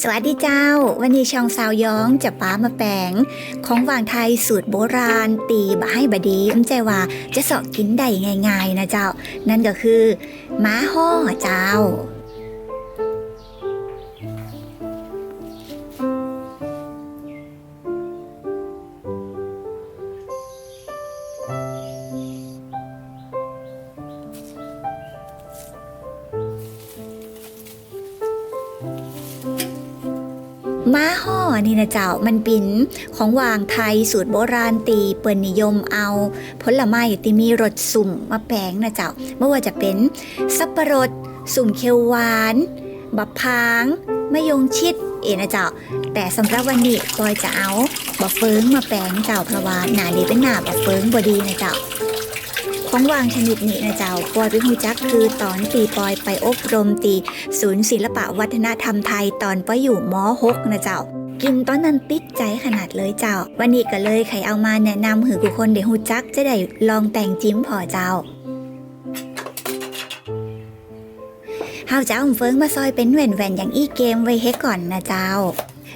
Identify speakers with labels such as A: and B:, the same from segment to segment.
A: สวัสดีเจ้า วันนี้ช่องสาวย้องจะป้ามาแปลงของวางไทยสูตรโบราณ ตีบะให้บดีอุ้มใจว่าจะสอกกินได้ง่ายๆนะเจ้า นั่นก็คือม้าห่อเจ้า ม้าห่อนี่นะเจ้ามันเป็นของวางไทยสูตรโบราณตีเปิ่นนิยมเอา ผลไม้ที่มีรสสุ่มมาแปงนะเจ้าไม่ว่าจะเป็นสับปะรด สุ่มเขียวหวาน บับพางมะยงชิดเอนะเจ้า แต่สำหรับวันนี้ปอยจะเอาบะเฟิงมาแปงเจ้าเพราะว่าหนาดีเป็นหนาบะเฟิงบดีนะเจ้า ของวางชนิดนี้นะเจ้าปอยไปหูจักคือตอนตีปอยไปอบรมตี ศูนย์ศิลปะวัฒนธรรมไทยตอนปอยอยู่ม .6 นะเจ้ากินตอนนั้นติดใจขนาดเลยเจ้า วันนี้ก็เลยไขเอามาแนะนำหือกุคนเดี๋ยวหูจักจะได้ลองแต่งจิ้มพอเจ้าเฮาจะเอาเฟิงมาซอยเป็นแหว่นๆอย่างอี้เกมไว้ให้ก่อนนะเจ้า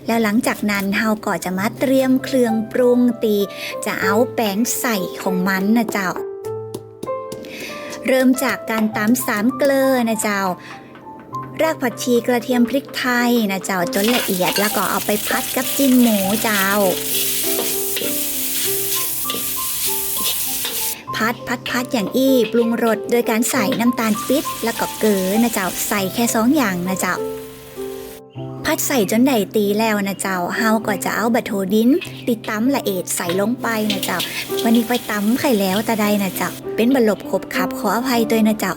A: แล้วหลังจากนั้นเฮาก็จะมาเตรียมเครื่องปรุงตี จะเอาแป้งใส่ของมันนะเจ้า เริ่มจากการตำสามเกลือนะเจ้ารากผักชีกระเทียมพริกไทยนะเจ้าจนละเอียดแล้วก็เอาไปพัดกับจิ้นหมูเจ้า พัดพัดพัดอย่างอี้ปรุงรสโดยการใส่น้ำตาลปิดแล้วก็เกลือนะเจ้าใส่แค่สองอย่างนะเจ้า พัดใส่จนได้ตีแล้วนะเจ้า เฮาก็จะเอาบัตโทดิน ติดตั้มละเอียดใส่ลงไปนะเจ้า วันนี้ไปตั้มไข่แล้วแต่ใดนะเจ้า เป็นบรรลบขบขับขออภัยด้วยนะเจ้า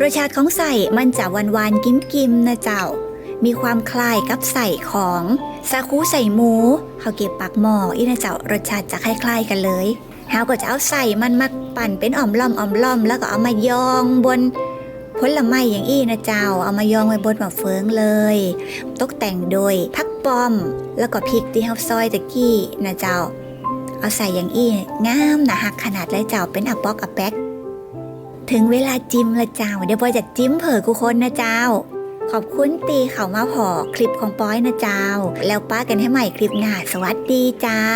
A: รสชาติของใส่มันจะหวานหวานๆกิมกิมๆนะเจ้า มีความคล้ายกับใส่ของซาคูใส่หมูเขาเก็บปากหม้ออีนะเจ้ารสชาติจะคล้าย ๆ กันเลยเฮาก็จะเอาใส่มันมาปั่นเป็นอ่อมล่อมอ่อมล่อม แล้วก็เอามายองบนผลไม้อย่างอี้นะเจ้า เอามายองไว้บนหมะเฟืองเลย ตกแต่งโดยพักปอม แล้วก็พริกที่เฮาซอยตะกี้นะเจ้า เอาใส่อย่างอี้งามนะหักขนาดเลยเจ้าเป็นอะปอกอะแป๊ก ถึงเวลาจิ้มละเจ้า เดี๋ยวปอยจะจิ้มเผอกูคนนะเจ้า ขอบคุณตีเขามาพอคลิปของปอยนะเจ้า แล้วป้ากันให้ใหม่คลิปหน้าสวัสดีเจ้า